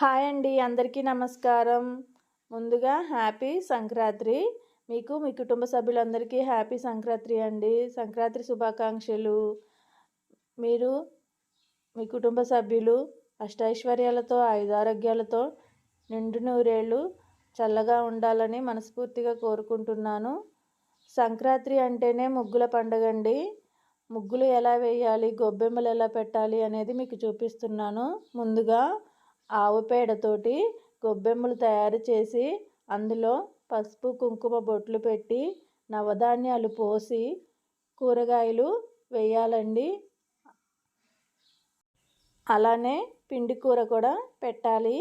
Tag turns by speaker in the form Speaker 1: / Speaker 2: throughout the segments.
Speaker 1: Hi అండి అందరికీ నమస్కారం. ముందుగా హ్యాపీ సంక్రాంతి. మీకు మీ కుటుంబ సభ్యులందరికీ హ్యాపీ సంక్రాంతి అండి. సంక్రాంతి శుభాకాంక్షలు. మీరు మీ కుటుంబ సభ్యులు అష్టైశ్వర్యాలతో ఆయుధారోగ్యాలతో నిండు నూరేళ్ళు చల్లగా ఉండాలని మనస్ఫూర్తిగా కోరుకుంటున్నాను. సంక్రాంతి అంటేనే ముగ్గుల పండుగ అండి. ముగ్గులు ఎలా వేయాలి గొబ్బెమ్మలు ఎలా పెట్టాలి అనేది మీకు చూపిస్తున్నాను. ముందుగా ఆవు పేడతోటి గొబ్బెమ్మలు తయారు చేసి అందులో పసుపు కుంకుమ బొట్లు పెట్టి నవధాన్యాలు పోసి కూరగాయలు వేయాలండి. అలానే పిండి కూర కూడా పెట్టాలి.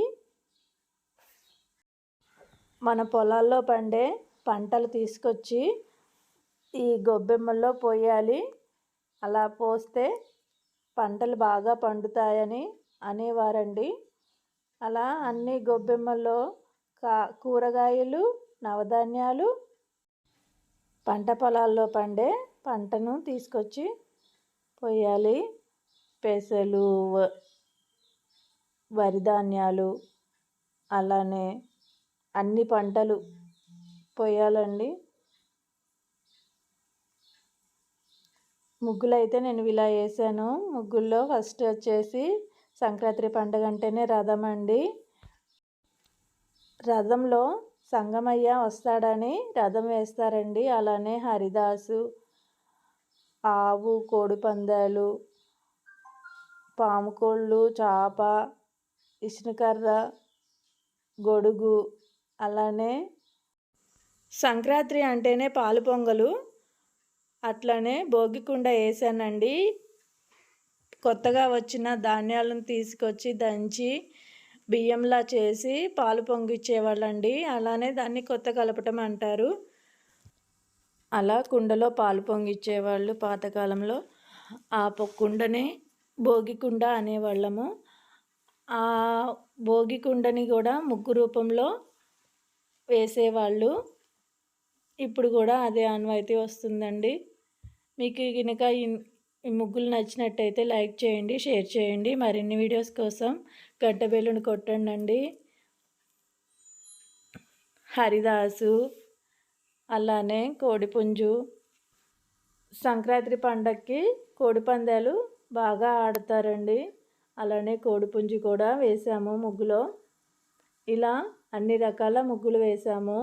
Speaker 1: మన పొలాల్లో పండే పంటలు తీసుకొచ్చి ఈ గొబ్బెమ్మల్లో పోయాలి. అలా పోస్తే పంటలు బాగా పండుతాయని అనేవారండి. అలా అన్ని గొబ్బెమ్మల్లో కా కూరగాయలు నవధాన్యాలు పంట పొలాల్లో పండే పంటను తీసుకొచ్చి పోయాలి పెసలు వరి ధాన్యాలు అలానే అన్ని పంటలు పోయాలండి ముగ్గులు అయితే నేను ఇలా వేసాను. ముగ్గుల్లో ఫస్ట్ వచ్చేసి సంక్రాంతి పండుగ అంటేనే రథం అండి. రథంలో సంగమయ్య వస్తాడని రథం వేస్తారండి. అలానే హరిదాసు ఆవు కోడి పందాలు పాముకోళ్ళు చాప ఇసునకర్ర గొడుగు అలానే సంక్రాంతి అంటేనే పాలు పొంగలు. అట్లనే భోగికుండ వేసానండి. కొత్తగా వచ్చిన ధాన్యాలను తీసుకొచ్చి దంచి బియ్యంలా చేసి పాలు పొంగిచ్చేవాళ్ళండి. అలానే దాన్ని కొత్త కలపటం అంటారు. అలా కుండలో పాలు పొంగిచ్చేవాళ్ళు పాతకాలంలో. ఆ కుండనే భోగి కుండ అనేవాళ్ళము. ఆ భోగి కుండని కూడా ముగ్గు రూపంలో వేసేవాళ్ళు. ఇప్పుడు కూడా అదే అనువైతే వస్తుందండి. మీకు కనుక ఈ ముగ్గులు నచ్చినట్టయితే లైక్ చేయండి షేర్ చేయండి. మరిన్ని వీడియోస్ కోసం గంట బెల్లుని కొట్టండి హరిదాసు అలానే కోడిపుంజు. సంక్రాంతి పండగకి కోడిపందాలు బాగా ఆడతారండి. అలానే కోడిపుంజు కూడా వేసాము ముగ్గులో. ఇలా అన్ని రకాల ముగ్గులు వేసాము.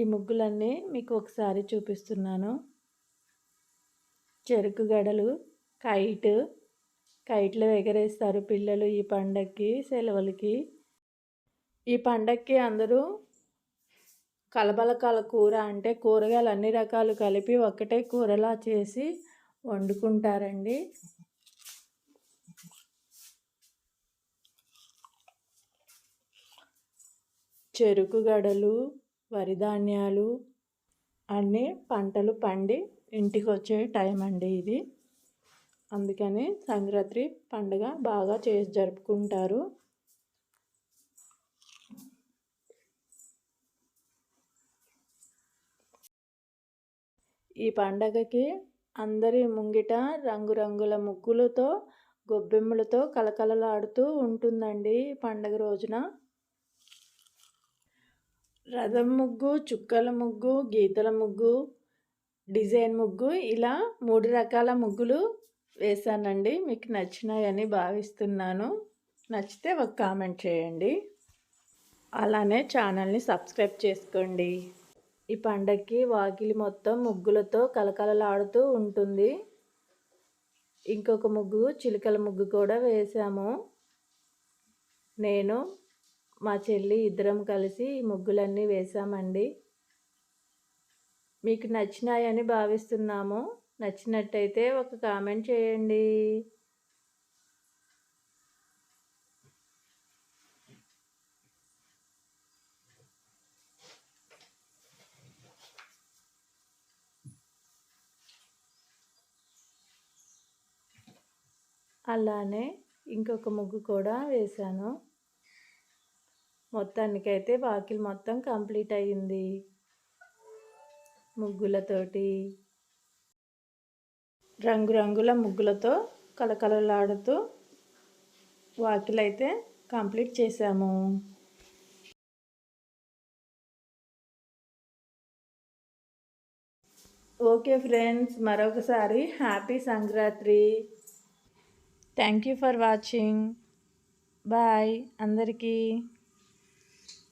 Speaker 1: ఈ ముగ్గులన్నీ మీకు ఒకసారి చూపిస్తున్నాను. చెరుకు గడలు కైట్ కైట్లు ఎగరేస్తారు పిల్లలు ఈ పండగకి సెలవులకి. ఈ పండగకి అందరూ కలబలకాల కూర అంటే కూరగాయలు అన్ని రకాలు కలిపి ఒకటే కూరలా చేసి వండుకుంటారండి. చెరుకు గడలు వరి ధాన్యాలు అన్నీ పంటలు పండి ఇంటికి వచ్చే టైం అండి ఇది. అందుకని సంక్రాంతి పండుగ బాగా చేసి జరుపుకుంటారు. ఈ పండగకి అందరి ముంగిట రంగురంగుల ముగ్గులతో గొబ్బెమ్మలతో కలకలలాడుతూ ఉంటుందండి పండగ రోజున. రథం ముగ్గు చుక్కల ముగ్గు గీతల ముగ్గు డిజైన్ ముగ్గు ఇలా మూడు రకాల ముగ్గులు వేశానండి. మీకు నచ్చినాయని భావిస్తున్నాను. నచ్చితే ఒక కామెంట్ చేయండి. అలానే ఛానల్ని సబ్స్క్రైబ్ చేసుకోండి. ఈ పండగకి వాకిలి మొత్తం ముగ్గులతో కలకలలాడుతూ ఉంటుంది. ఇంకొక ముగ్గు చిలుకల ముగ్గు కూడా వేసాము నేను మా చెల్లి ఇద్దరం కలిసి ముగ్గులన్నీ వేసామండి మీకు నచ్చినాయని భావిస్తున్నాము. నచ్చినట్టయితే ఒక కామెంట్ చేయండి. అలానే ఇంకొక ముగ్గు కూడా వేశాను. మొత్తానికైతే వాకిల్ మొత్తం కంప్లీట్ అయ్యింది. ముగ్గులతోటి రంగురంగుల ముగ్గులతో కలకలలాడుతూ వాకిలైతే కంప్లీట్ చేసాము ఓకే ఫ్రెండ్స్ మరొకసారి happy Sankranti. Thank you for watching. Bye అందరికీ.